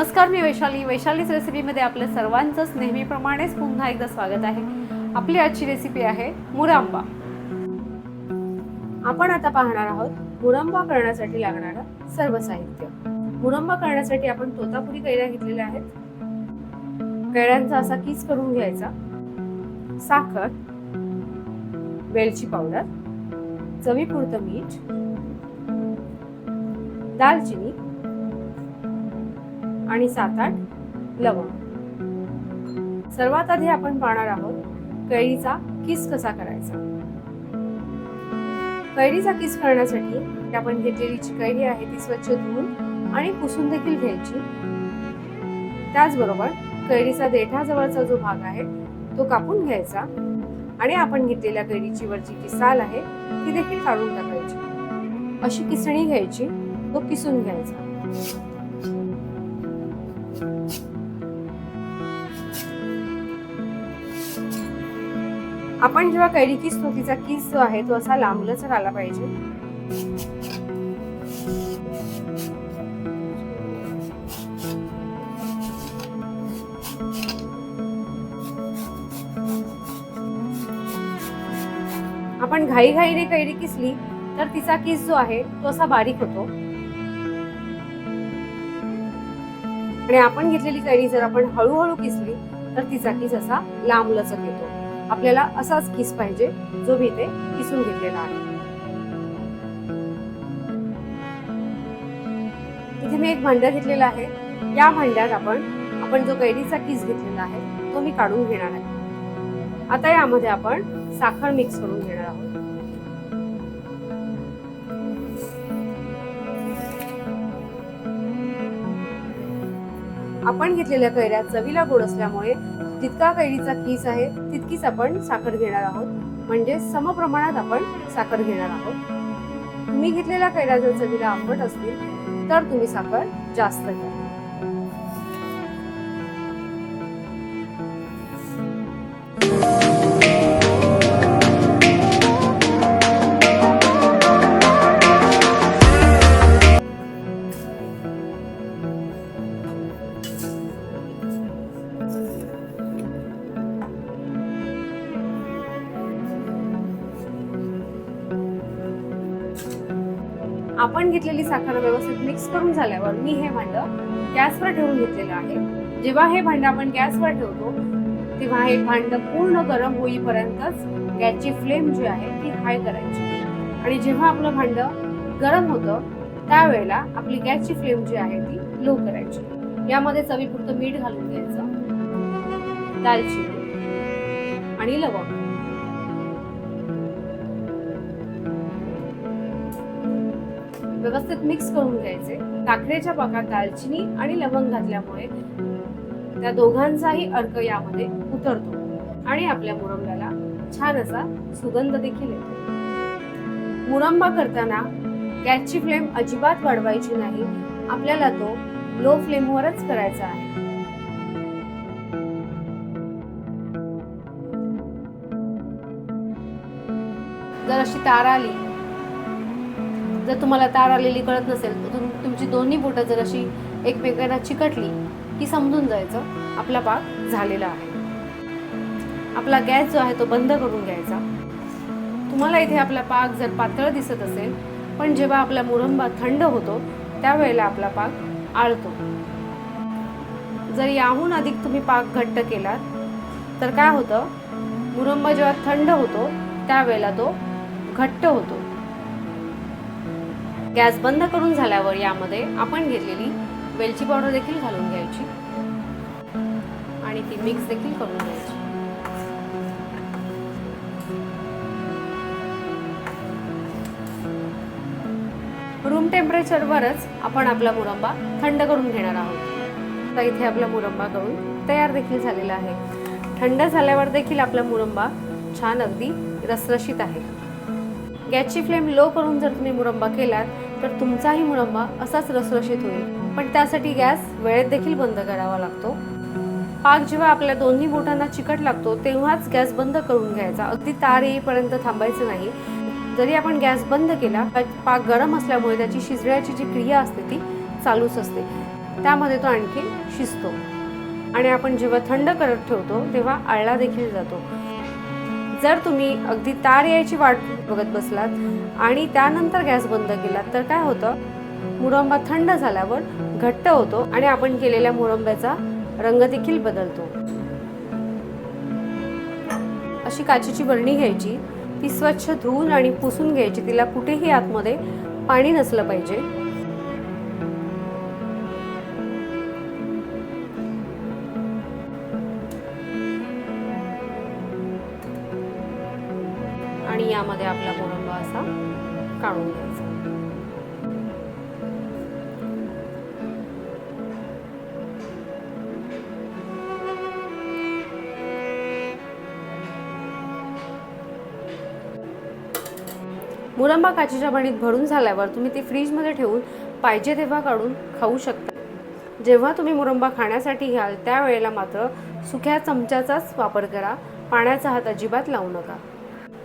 नमस्कार मी वैशाली. वैशालीच रेसिपीमध्ये आपलं सर्वांचंच नेहमीप्रमाणेच पुन्हा एकदा स्वागत आहे. आपली आजची रेसिपी आहे मुरांबा. आपण आता पाहणार आहोत मुरंबा करण्यासाठी लागणारं सर्व साहित्य. मुरंबा करण्यासाठी आपण तोतापुरी कैऱ्या घेतलेल्या आहेत. कैऱ्यांचा असा किस करून घ्यायचा. साखर वेलची पावडर चवीपुरतं मीठ दालचिनी आणि सात आठ लवंग. सर्वात आधी आपण पाहणार आहोत कैरीचा किस कसा करायचा. कैरीचा किस करण्यासाठी आपण घेतलेली जी कैरी आहे ती स्वच्छ धुवून आणि पुसून देखील घ्यायची. त्याचबरोबर कैरीचा देठाजवळचा जो भाग आहे तो कापून घ्यायचा. आणि आपण घेतलेल्या कैरीची वरची जी साल आहे ती देखील काढून टाकायची. अशी किसणी घ्यायची तो किसून घ्यायचा. आपण जेव्हा कैरी किसतो तिचा किस जो आहे तो असा लांबलचक आला पाहिजे. आपण घाईघाईने कैरी किसली तर तिचा किस जो आहे तो असा बारीक होतो. आणि आपण घेतलेली कैरी जर आपण हळूहळू किसली तर तिचा किस असा लांबलचक येतो. आपल्याला असाच किस पाहिजे जो मी ते किसून घेतलेला आहे. इथे मी एक भांड्या घेतलेला आहे. या भांड्यात आपण आपण जो कैरीचा किस घेतलेला आहे तो मी काढून घेणार आहे. आता यामध्ये आपण साखर मिक्स करून घेणार आहोत. आपण घेतलेल्या कैऱ्या चवीला गोड असल्यामुळे जितका कैरीचा किस आहे तितकीच आपण साखर घेणार आहोत. म्हणजे समप्रमाणात आपण साखर घेणार आहोत. तुम्ही घेतलेल्या कैऱ्या जर चवीला आंबट असतील तर तुम्ही साखर जास्त घ्या. आपण घेतलेली साखर व्यवस्थित मिक्स करून झाल्यावर मी हे भांड गॅसवर ठेवून घेतलेलं आहे. जेव्हा हे भांड आपण गॅसवर ठेवतो तेव्हा हे भांड पूर्ण गरम होईपर्यंतच गॅसची फ्लेम जी आहे ती हाय करायची. आणि जेव्हा आपलं भांड गरम होतं त्यावेळेला आपली गॅसची फ्लेम जी आहे ती लो करायची. यामध्ये चवीपुरतं मीठ घालून घ्यायचं दालचिनी आणि लवंग. व्यवस्थित मिक्स करून घ्यायचे. साखरेच्या पाकात दालचिनी आणि लवंग घातल्यामुळे त्या दोघांचाही अर्क यामध्ये उतरतो आणि आपल्या मुरंब्याला छान असा सुगंध देखील येतो. मुरंबा करताना गॅसची फ्लेम अजिबात वाढवायची नाही. आपल्याला तो लो फ्लेमवरच करायचा आहे. जर अशी तार आली जर तुम्हाला तार आलेली कळत नसेल तर तुम तुमची दोन्ही बोटं जर अशी एकमेकांना चिकटली की समजून जायचं आपला पाक झालेला आहे. आपला गॅस जो आहे तो बंद करून घ्यायचा. तुम्हाला इथे आपला पाक जर पातळ दिसत असेल पण जेव्हा आपला मुरंबा थंड होतो त्यावेळेला आपला पाक आळतो. जर याहून अधिक तुम्ही पाक घट्ट केलात तर काय होतं? मुरंबा जेव्हा थंड होतो त्यावेळेला तो घट्ट होतो. गॅस बंद करून झाल्यावर यामध्ये आपण घेतलेली वेलची पावडर देखील घालून घ्यायची. आणि ती मिक्स देखील करून घ्यायची. रूम टेम्परेचरवरच आपण आपला मुरंबा थंड करून घेणार आहोत. तर इथे आपला मुरंबा करून तयार देखील झालेला आहे. थंड झाल्यावर देखील आपला मुरंबा छान अगदी रसरशीत आहे. गॅसची फ्लेम लो करून जर तुम्ही मुरंबा केलात तर तुमचाही मुरंबा असाच रसरशीत होईल. पण त्यासाठी गॅस वेळेत देखील बंद करावा लागतो. पाक जेव्हा आपल्या दोन्ही बोटांना चिकट लागतो तेव्हाच गॅस बंद करून घ्यायचा. अगदी तार येईपर्यंत थांबायचं नाही. जरी आपण गॅस बंद केला पाक गरम असल्यामुळे त्याची शिजण्याची जी क्रिया असते ती चालूच असते. त्यामध्ये तो आणखी शिजतो. आणि आपण जेव्हा थंड करत ठेवतो तेव्हा आळला देखील जातो. जर तुम्ही अगदी तार यायची वाट बघत बसलात आणि त्यानंतर गॅस बंद केलात तर काय होतं? मुरंबा थंड झाल्यावर घट्ट होतो आणि आपण केलेल्या मुरंब्याचा रंग देखील बदलतो. अशी काचेची बरणी घ्यायची ती स्वच्छ धुवून आणि पुसून घ्यायची तिला कुठेही आतमध्ये पाणी नसलं पाहिजे. यामध्ये आपला मुरंबा असा काढून घ्यायचा. मुरंबा काचेच्या बणीत भरून झाल्यावर तुम्ही ती फ्रीजमध्ये ठेवून पाहिजे तेव्हा काढून खाऊ शकता. जेव्हा तुम्ही मुरंबा खाण्यासाठी घ्याल त्यावेळेला मात्र सुक्या चमच्याचाच वापर करा. पाण्याचा हात अजिबात लावू नका.